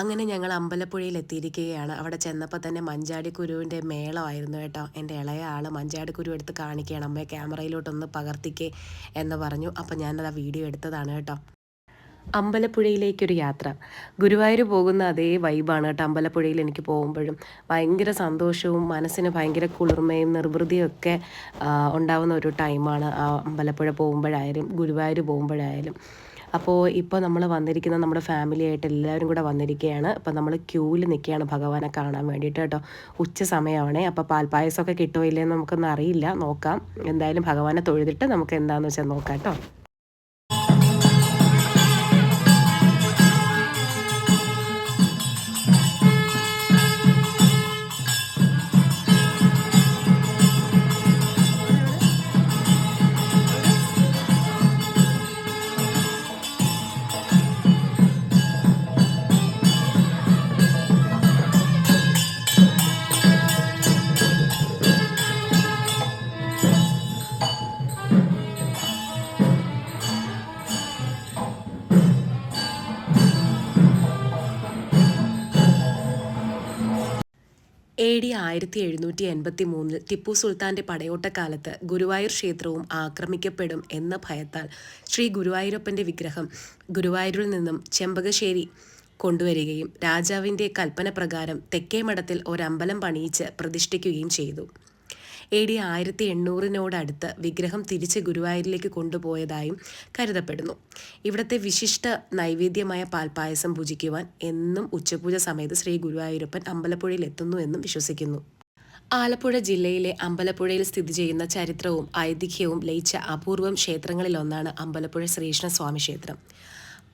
അങ്ങനെ ഞങ്ങൾ അമ്പലപ്പുഴയിൽ എത്തിയിരിക്കുകയാണ്. അവിടെ ചെന്നപ്പോൾ തന്നെ മഞ്ചാടിക്കുരുവിന്റെ മേളമായിരുന്നു കേട്ടോ. എന്റെ ഇളയ ആൾ മഞ്ചാടിക്കുരു എടുത്ത് കാണിക്കുകയാണ്. അമ്മയെ ക്യാമറയിലോട്ടൊന്ന് പകർത്തിക്കേ എന്ന് പറഞ്ഞു. അപ്പോൾ ഞാനത് ആ വീഡിയോ എടുത്തതാണ് കേട്ടോ. അമ്പലപ്പുഴയിലേക്കൊരു യാത്ര. ഗുരുവായൂർ പോകുന്ന അതേ വൈബാണ് കേട്ടോ അമ്പലപ്പുഴയിൽ എനിക്ക് പോകുമ്പോഴും. ഭയങ്കര സന്തോഷവും മനസ്സിന് ഭയങ്കര കുളിർമയും നിർവൃതിയും ഒക്കെ ഉണ്ടാവുന്ന ഒരു ടൈമാണ് ആ അമ്പലപ്പുഴ പോകുമ്പോഴായാലും ഗുരുവായൂർ പോകുമ്പോഴായാലും. അപ്പോൾ ഇപ്പോൾ നമ്മൾ വന്നിരിക്കുന്ന നമ്മുടെ ഫാമിലി ആയിട്ട് എല്ലാവരും കൂടെ വന്നിരിക്കുകയാണ് അപ്പോൾ നമ്മൾ ക്യൂവിൽ നിൽക്കുകയാണ് ഭഗവാനെ കാണാൻ വേണ്ടിയിട്ട് കേട്ടോ. ഉച്ച സമയമാണേ. അപ്പോൾ പാൽപ്പായസമൊക്കെ കിട്ടുമോ ഇല്ലയെന്ന് നമുക്കൊന്നും അറിയില്ല നോക്കാം. എന്തായാലും ഭഗവാനെ തൊഴുതിട്ട് നമുക്ക് എന്താണെന്ന് വെച്ചാൽ നോക്കാം കേട്ടോ. എ ഡി ആയിരത്തി എഴുന്നൂറ്റി എൺപത്തി മൂന്നിൽ ടിപ്പു സുൽത്താന്റെ പടയോട്ടക്കാലത്ത് ഗുരുവായൂർ ക്ഷേത്രവും ആക്രമിക്കപ്പെടും എന്ന ഭയത്താൽ ശ്രീ ഗുരുവായൂരപ്പന്റെ വിഗ്രഹം ഗുരുവായൂരിൽ നിന്നും ചെമ്പകശ്ശേരി കൊണ്ടുവരികയും രാജാവിന്റെ കൽപ്പന പ്രകാരം തെക്കേ മഠത്തിൽ ഒരമ്പലം പണിയിച്ച് പ്രതിഷ്ഠിക്കുകയും ചെയ്തു. എ ഡി ആയിരത്തി എണ്ണൂറിനോടടുത്ത് വിഗ്രഹം തിരിച്ച് ഗുരുവായൂരിലേക്ക് കൊണ്ടുപോയതായും കരുതപ്പെടുന്നു. ഇവിടത്തെ വിശിഷ്ട നൈവേദ്യമായ പാൽപ്പായസം പൂജിക്കുവാൻ എന്നും ഉച്ചപൂജ സമയത്ത് ശ്രീ ഗുരുവായൂരപ്പൻ അമ്പലപ്പുഴയിൽ എത്തുന്നു എന്നും വിശ്വസിക്കുന്നു. ആലപ്പുഴ ജില്ലയിലെ അമ്പലപ്പുഴയിൽ സ്ഥിതി ചെയ്യുന്ന ചരിത്രവും ഐതിഹ്യവും ലയിച്ച അപൂർവം ക്ഷേത്രങ്ങളിലൊന്നാണ് അമ്പലപ്പുഴ ശ്രീകൃഷ്ണസ്വാമി ക്ഷേത്രം.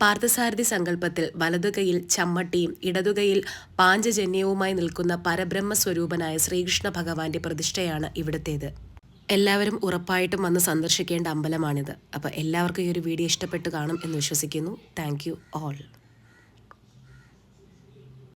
പാർത്ഥസാരഥി സങ്കല്പത്തിൽ വലതുകൈയിൽ ചമ്മട്ടിയും ഇടതുകൈയിൽ പാഞ്ചജന്യവുമായി നിൽക്കുന്ന പരബ്രഹ്മ സ്വരൂപനായ ശ്രീകൃഷ്ണ ഭഗവാന്റെ പ്രതിഷ്ഠയാണ് ഇവിടുത്തേത്. എല്ലാവരും ഉറപ്പായിട്ടും വന്ന് സന്ദർശിക്കേണ്ട അമ്പലമാണിത്. അപ്പോൾ എല്ലാവർക്കും ഈ ഒരു വീഡിയോ ഇഷ്ടപ്പെട്ട് കാണും എന്ന് വിശ്വസിക്കുന്നു. Thank you all.